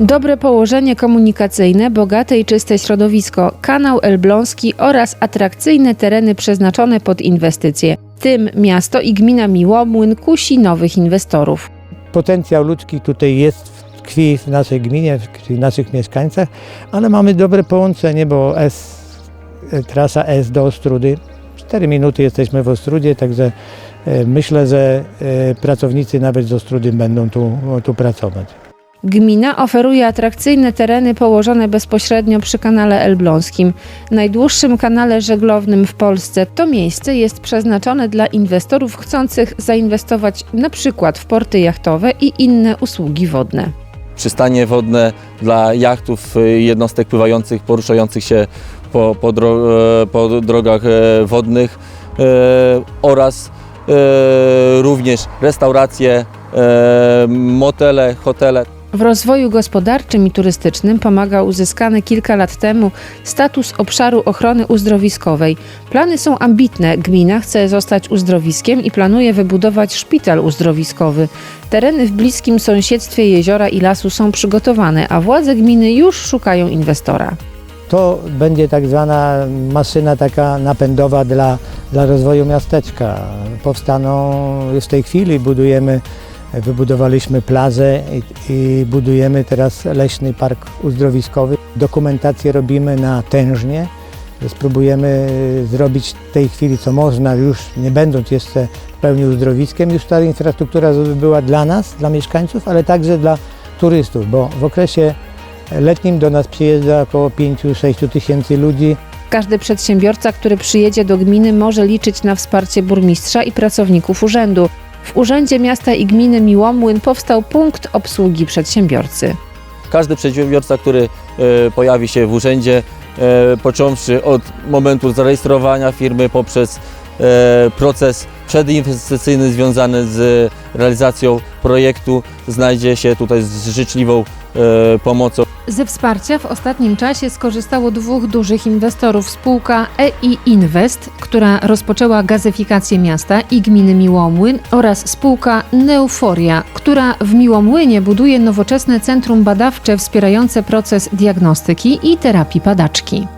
Dobre położenie komunikacyjne, bogate i czyste środowisko, kanał elbląski oraz atrakcyjne tereny przeznaczone pod inwestycje. Tym miasto i gmina Miłomłyn kusi nowych inwestorów. Potencjał ludzki tutaj jest, tkwi w naszej gminie, w naszych mieszkańcach, ale mamy dobre połączenie, bo S, trasa S do Ostrudy, 4 minuty jesteśmy w Ostrudzie, także e, myślę, że e, pracownicy nawet z Ostrudy będą tu, tu pracować. Gmina oferuje atrakcyjne tereny położone bezpośrednio przy kanale elbląskim. Najdłuższym kanale żeglownym w Polsce to miejsce jest przeznaczone dla inwestorów chcących zainwestować przykład w porty jachtowe i inne usługi wodne. przystanie wodne dla jachtów, y, jednostek pływających, poruszających się po, po, dro, e, po drogach e, wodnych e, oraz e, również restauracje, e, motele, hotele. W rozwoju gospodarczym i turystycznym pomaga uzyskany kilka lat temu status obszaru ochrony uzdrowiskowej. Plany są ambitne. Gmina chce zostać uzdrowiskiem i planuje wybudować szpital uzdrowiskowy. Tereny w bliskim sąsiedztwie jeziora i lasu są przygotowane, a władze gminy już szukają inwestora. To będzie tak zwana maszyna taka napędowa dla, dla rozwoju miasteczka. Powstaną już w tej chwili, budujemy, wybudowaliśmy plażę i, i budujemy teraz leśny park uzdrowiskowy. Dokumentację robimy na tężnie. Spróbujemy zrobić w tej chwili co można, już nie będąc jeszcze w pełni uzdrowiskiem, już ta infrastruktura była dla nas, dla mieszkańców, ale także dla turystów, bo w okresie letnim do nas przyjeżdża około 5-6 tysięcy ludzi. Każdy przedsiębiorca, który przyjedzie do gminy, może liczyć na wsparcie burmistrza i pracowników urzędu. W Urzędzie Miasta i Gminy Miłomłyn powstał punkt obsługi przedsiębiorcy. Każdy przedsiębiorca, który e, pojawi się w urzędzie, e, począwszy od momentu zarejestrowania firmy poprzez e, proces przedinwestycyjny związany z realizacją projektu, znajdzie się tutaj z życzliwą pomocą. Ze wsparcia w ostatnim czasie skorzystało dwóch dużych inwestorów. Spółka EI Invest, która rozpoczęła gazyfikację miasta i gminy Miłomłyn oraz spółka Neuforia, która w Miłomłynie buduje nowoczesne centrum badawcze wspierające proces diagnostyki i terapii padaczki.